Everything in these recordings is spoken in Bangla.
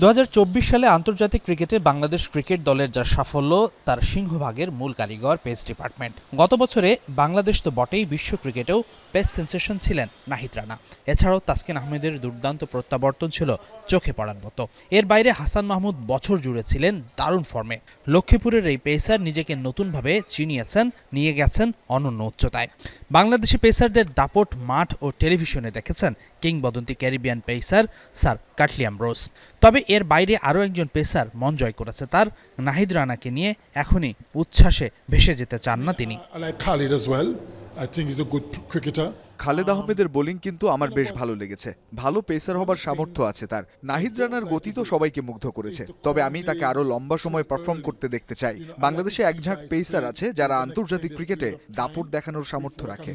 দু হাজার চব্বিশ সালে আন্তর্জাতিক ক্রিকেটে বাংলাদেশ ক্রিকেট দলের যা সাফল্য, তার সিংহভাগের মূল কারিগর পেস ডিপার্টমেন্ট। গত বছরে বাংলাদেশ তো বটেই বিশ্ব ক্রিকেটেও পেস সেন্সেশন ছিলেন নাহিদ রানা। এছাড়াও তাসকিন আহমেদের দুর্দান্ত প্রত্যাবর্তন ছিল চোখে পড়ার মতো। এর বাইরে হাসান মাহমুদ বছর জুড়ে ছিলেন দারুণ ফর্মে। লক্ষ্মীপুরের এই পেসার নিজেকে নতুনভাবে চিনিয়েছেন, নিয়ে গেছেন অনন্য উচ্চতায়। বাংলাদেশি পেসারদের দাপট মাঠ ও টেলিভিশনে দেখেছেন কিংবদন্তি Caribbean pacer sir Curtly Ambrose তবে এর বাইরে আরও একজন পেসার মন জয় করেছে। তার নাহিদ রানাকে নিয়ে এখনই উচ্ছ্বাসে ভেসে যেতে চান না তিনি. খালেদ আহমেদের বোলিং কিন্তু আমার বেশ ভালো লেগেছে। ভালো পেসার হবার সামর্থ্য আছে তার। নাহিদ রানার গতি তো সবাইকে মুগ্ধ করেছে। তবে আমি তাকে আরও লম্বা সময় পারফর্ম করতে দেখতে চাই। বাংলাদেশে একঝাঁক পেসার আছে যারা আন্তর্জাতিক ক্রিকেটে দাপট দেখানোর সামর্থ্য রাখে।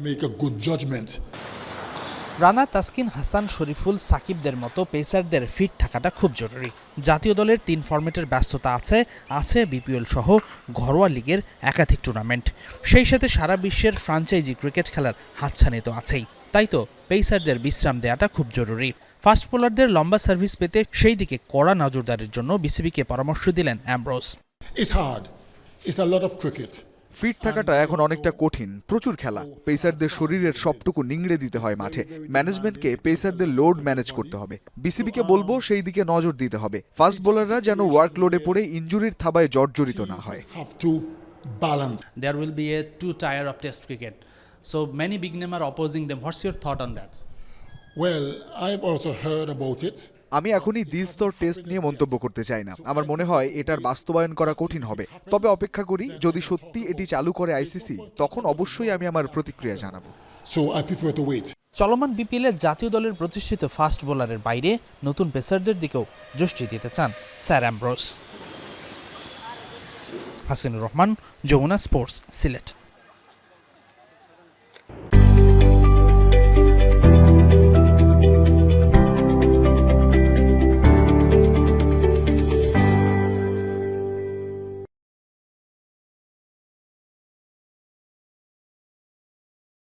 রানা তাসকিন হাসান শরীফুল সাকিবদের মতো পেসারদের ফিট থাকাটা খুব জরুরি। জাতীয় দলের তিন ফরম্যাটের ব্যস্ততা আছে আছে বিপিএল সহ ঘরোয়া লিগের একাধিক টুর্নামেন্ট সেই সাথে সারা বিশ্বের ফ্রাঞ্চাইজি ক্রিকেট খেলার হাতছানি তো আছেই। তাই তো পেসারদের বিশ্রাম দেওয়াটা খুব জরুরি। ফাস্ট বোলারদের লম্বা সার্ভিস পেতে সেই দিকে কড়া নজরদারির জন্য বিসিবিকে পরামর্শ দিলেন Ambrose It's hard. It's. Fit থাকাটা এখন অনেকটা কঠিন প্রচুর খেলা। পেসারদের শরীরের সবটুকু নিংড়ে দিতে হয় মাঠে। ম্যানেজমেন্টকে পেসারদের লোড ম্যানেজ করতে হবে। বিসিবিকে বলব সেই দিকে নজর দিতে হবে। ফাস্ট বোলাররা যেন ওয়ার্ক লোডে পড়ে ইঞ্জুরির থাবায় জর্জরিত না হয়। Well, I've also heard about it. আমি এখনই দ্বিস্তর টেস্ট নিয়ে মন্তব্য করতে চাই না। আমার মনে হয় এটার বাস্তবায়ন করা কঠিন হবে। তবে অপেক্ষা করি যদি সত্যি এটি চালু করে আইসিসি তখন অবশ্যই আমি আমার প্রতিক্রিয়া জানাব। চলমান বিপিএলে জাতীয় দলের প্রতিষ্ঠিত ফাস্ট বোলারের বাইরে নতুন পেসারদের দিকেও দৃষ্টি দিতে চান sir Ambrose. Hasinur Rahman Jamuna sports Sylhet.